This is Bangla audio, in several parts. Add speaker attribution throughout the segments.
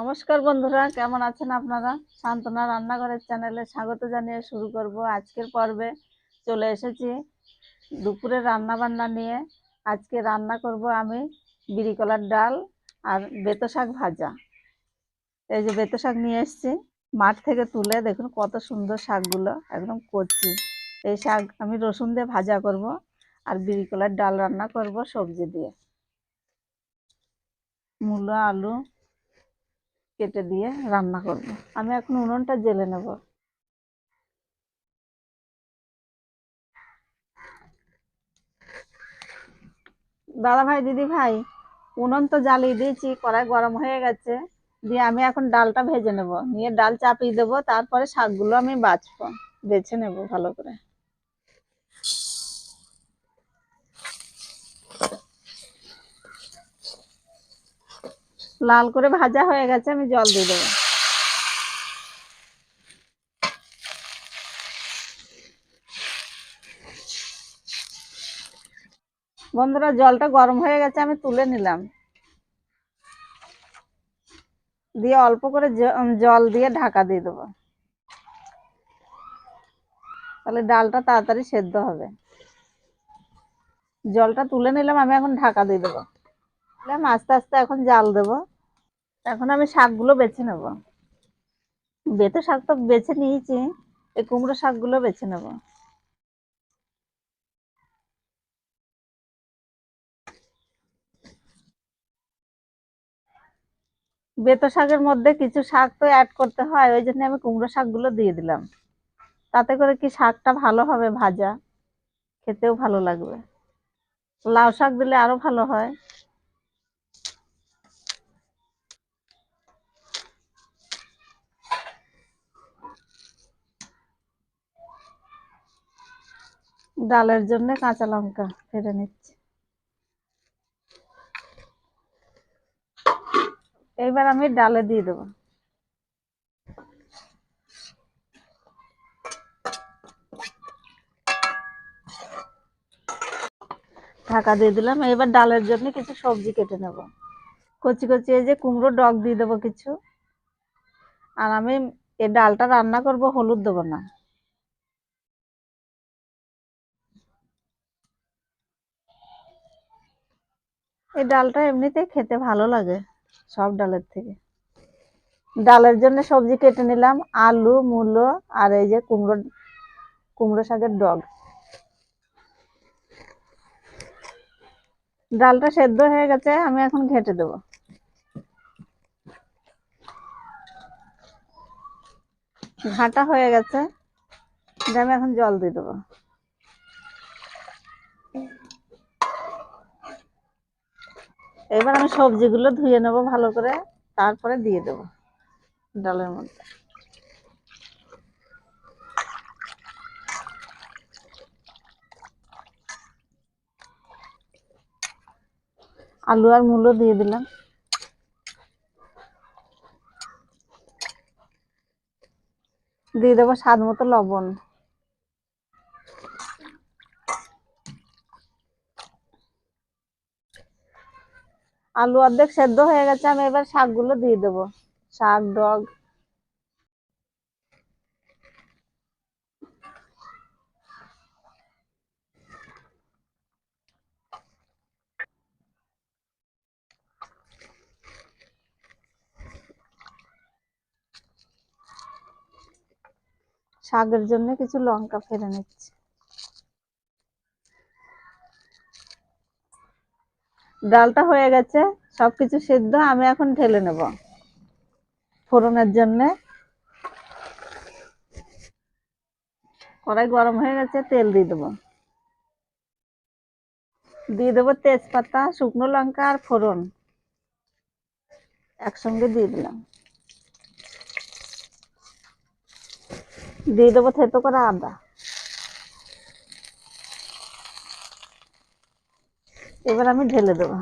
Speaker 1: নমস্কার বন্ধুরা, কেমন আছেন আপনারা? সান্ত্বনা রান্নাঘরের চ্যানেলে স্বাগত জানিয়ে শুরু করব আজকের পর্বে। চলে এসেছি দুপুরে রান্না বান্না নিয়ে। আজকে রান্না করব আমি বিড়ি কলার ডাল আর বেতো শাক ভাজা। এই যে বেতো শাক নিয়ে এসেছি, মাঠ থেকে তুলে দেখুন কত সুন্দর শাকগুলো, একদম করছি এই শাক আমি রসুন দিয়ে ভাজা করব আর বিড়ি কলার ডাল রান্না করব সবজি দিয়ে। মূলো, আলু কেটে দিয়ে রান্না করব। আমি এখন উনুনটা জেলে নেব। দাদা ভাই, দিদি ভাই, উনুন তো জ্বালিয়ে দিয়েছি, কড়াই গরম হয়ে গেছে। দিয়ে আমি এখন ডালটা ভেজে নেব। নিয়ে ডাল চাপিয়ে দেবো, তারপরে শাকগুলো আমি বাছবো, বেছে নেব ভালো করে। লাল করে ভাজা হয়ে গেছে, আমি জল দিয়ে দেবো। বন্ধুরা, জলটা গরম হয়ে গেছে, আমি তুলে নিলাম। দিয়ে অল্প করে জল দিয়ে ঢাকা দিয়ে দেবো। তাহলে ডালটা তাড়াতাড়ি সেদ্ধ হবে। জলটা তুলে নিলাম, আমি এখন ঢাকা দিয়ে দেবো। আস্তে আস্তে এখন জাল দেবো। এখন আমি শাকগুলো বেছে নেব। বেতে শাক তো বেছে নিয়েছি, এই কুমড়ো শাকগুলো বেছে নেব। বেতো শাকের মধ্যে কিছু শাক তো অ্যাড করতে হয়, ওই জন্য আমি কুমড়ো শাকগুলো দিয়ে দিলাম। তাতে করে কি শাকটা ভালো হবে ভাজা? খেতেও ভালো লাগবে। লাউ শাক দিলে আরও ভালো হয়। ডালের জন্য কাঁচা লঙ্কা ফেলে নিচ্ছি। এইবার আমি ডালে দিয়ে দেবো। ঢাকা দিয়ে দিলাম। এবার ডালের জন্য কিছু সবজি কেটে নেব। কচি কচি এই যে কুমড়ো ডগ দিয়ে দেবো কিছু। আর আমি এই ডালটা রান্না করব, হলুদ দেবো না। এই ডালটা এমনিতেই খেতে ভালো লাগে, সব ডালের থেকে। ডালের জন্য সবজি কেটে নিলাম, আলু, মূলো আর এই যে কুমড়ো কুমড়ো শাকের ডগ। ডালটা সেদ্ধ হয়ে গেছে, আমি এখন ঘেটে দেবো। ঘাটা হয়ে গেছে আমি এখন জল দিয়ে দেবো। এবার আমি সবজিগুলো ধুয়ে নেব ভালো করে, তারপরে দিয়ে দেবো ডালের মধ্যে। আলু আর মূলো দিয়ে দিলাম। দিয়ে দেবো স্বাদ মতো লবণ। আলু অর্ধেক সেদ্ধ হয়ে গেছে, আমি এবার শাকগুলো দিয়ে দেবো। শাক, ডগ। শাকের জন্য কিছু লঙ্কা ফেলে নিচ্ছি। ডালটা হয়ে গেছে সব কিছু সিদ্ধ, আমি এখন ঢেলে নেব ফোড়নের জন্য। কড়াই গরম হয়ে গেছে, তেল দিয়ে দেবো। দিয়ে দেবো তেজপাতা, শুকনো লঙ্কা আর ফোড়ন। একসঙ্গে দিয়ে দিলাম। দিয়ে দেবো থেতো করা আদা। এবার আমি ঢেলে দেবো।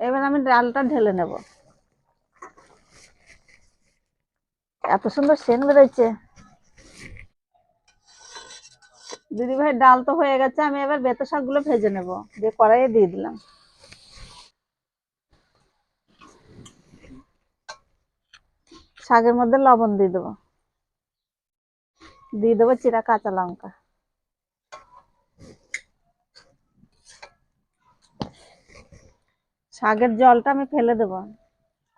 Speaker 1: এবার আমি ডালটা ঢেলে নেব। এত সুন্দর সেন বেরোচ্ছে। দিদি ভাই ডাল তো হয়ে গেছে, আমি এবার বেতো শাকগুলো ভেজে নেব। দিয়ে কড়াইয়ে দিয়ে দিলাম। শাকের মধ্যে লবণ দিয়ে দেবো। দিয়ে দেবো চিরা কাঁচা লঙ্কা। শাকের জলটা আমি ফেলে দেবো।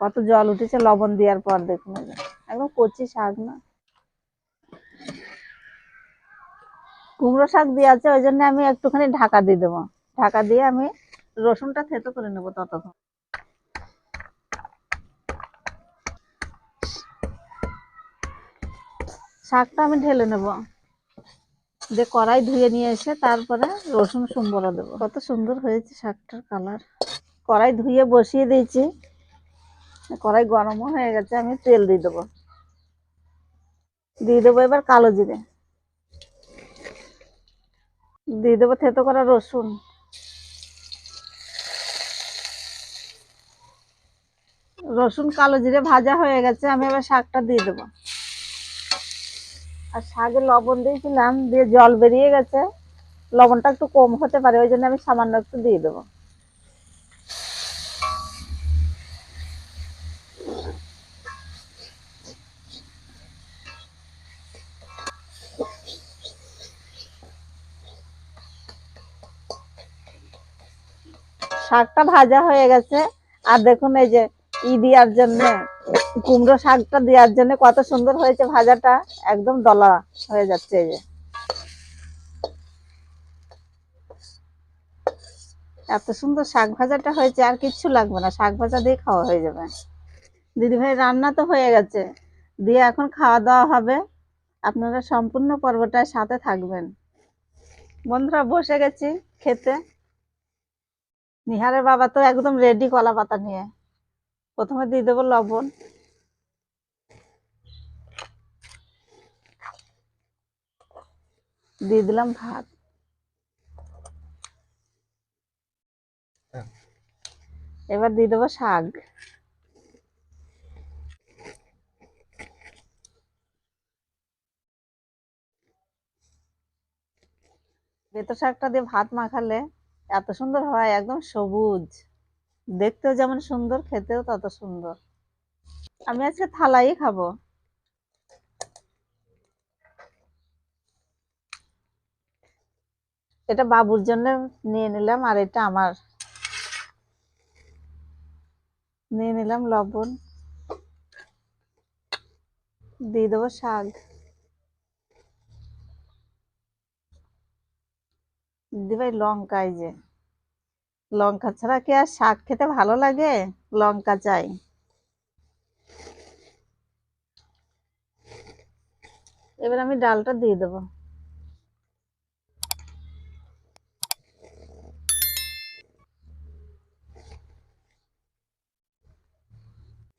Speaker 1: কত জল উঠেছে লবণ দেওয়ার পর দেখুন। একদম কচি শাক না। কুমড়ো শাক দিয়ে আছে, ওই জন্য আমি একটুখানি ঢাকা দিয়ে দেবো। ঢাকা দিয়ে আমি রসুনটা থেতো করে নেব ততক্ষণ। শাকটা আমি ঢেলে নেব। দিয়ে কড়াই ধুয়ে নিয়ে এসে তারপরে রসুন সম্বরা দেবো। কত সুন্দর হয়েছে শাকটার কালার। কড়াই ধুয়ে বসিয়ে দিয়েছি। কড়াই গরমও হয়ে গেছে আমি তেল দিয়ে দেবো। দিয়ে দেবো এবার কালো জিরে। দিয়ে দেবো থেতো করা রসুন। রসুন কালো জিরে ভাজা হয়ে গেছে আমি এবার শাকটা দিয়ে দেবো। আর শাকে লবণ দিয়েছিলাম, দিয়ে জল বেরিয়ে গেছে। লবণটা একটু কম হতে পারে, ওই জন্য আমি সামান্য একটু দিয়ে দেবো। শাকটা ভাজা হয়ে গেছে। আর দেখুন, এই যে ই দেওয়ার জন্য কুমড়ো শাকটা দেওয়ার জন্য কত সুন্দর হয়েছে ভাজাটা, একদম দলা হয়ে যাচ্ছে এই যে। এত সুন্দর শাক ভাজাটা হয়েছে, আর কিচ্ছু লাগবে না, শাক ভাজা দিয়ে খাওয়া হয়ে যাবে। দিদি ভাই রান্না তো হয়ে গেছে, দিয়ে এখন খাওয়া দাওয়া হবে। আপনারা সম্পূর্ণ পর্বটার সাথে থাকবেন। বন্ধুরা, বসে গেছি খেতে। নিহারের বাবা তো একদম রেডি কলা পাতা নিয়ে। প্রথমে দিয়ে দেবো লবণ। দিয়ে দিলাম ভাত। এবার দিয়ে দেবো শাক। বেতো শাকটা দিয়ে ভাত মাখালে এত সুন্দর হয়, একদম সবুজ। দেখতেও যেমন সুন্দর, খেতেও তত সুন্দর। আমি আজকে থালাই খাব। এটা বাবুর জন্য নিয়ে নিলাম আর এটা আমার। নিয়ে নিলাম লবণ। দিয়ে দেবো শাক। দিদি লঙ্কা যে। লঙ্কা ছাড়া কি আর শাক খেতে ভালো লাগে? লঙ্কা চাই। এবার আমি ডালটা দিয়ে দেবো।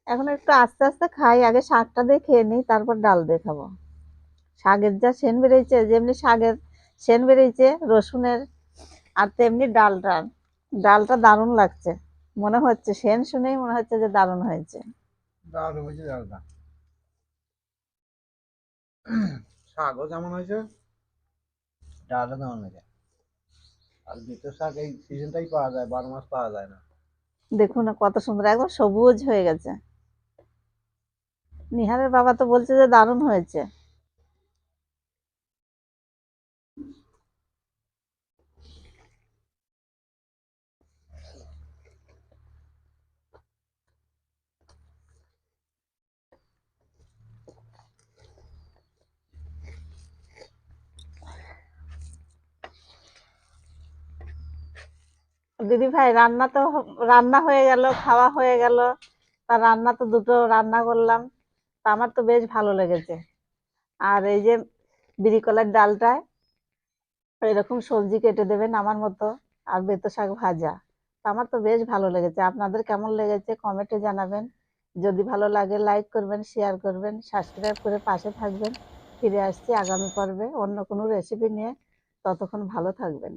Speaker 1: এখন একটু আস্তে আস্তে খাই আগে শাকটা দিয়ে খেয়ে নিই তারপর ডাল দিয়ে খাব। শাকের যা সেন বেরিয়েছে যেমনি শাকের সেন বেরিয়েছে রসুনের আর তেমনি ডালটা। ডালটা দারুণ লাগছে। মনে হচ্ছে সেন শুনেই মনে হচ্ছে যে দারুণ হয়েছে।
Speaker 2: দারুণ হয়েছে ডালটা। শাকও যেমন হয়েছে ডালও তেমন হয়েছে। আর বেতো শাক এই সিজনটাই পাওয়া যায় বারো মাস পাওয়া যায় না।
Speaker 1: দেখুন কত সুন্দর একদম সবুজ হয়ে গেছে। নিহারের বাবা তো বলছে যে দারুণ হয়েছে। দিদি ভাই, রান্না তো রান্না হয়ে গেল, খাওয়া হয়ে গেল। তা রান্না তো দুটো রান্না করলাম। আমার তো বেশ ভালো লেগেছে। আর এই যে বিড়ি কলার ডালটায় এরকম সবজি কেটে দেবেন আমার মতো, আর বেতো শাক ভাজা, তা আমার তো বেশ ভালো লেগেছে। আপনাদের কেমন লেগেছে কমেন্টে জানাবেন। যদি ভালো লাগে লাইক করবেন শেয়ার করবেন সাবস্ক্রাইব করে পাশে থাকবেন। ফিরে আসছি আগামী পর্বে অন্য কোনো রেসিপি নিয়ে। ততক্ষণ ভালো থাকবেন।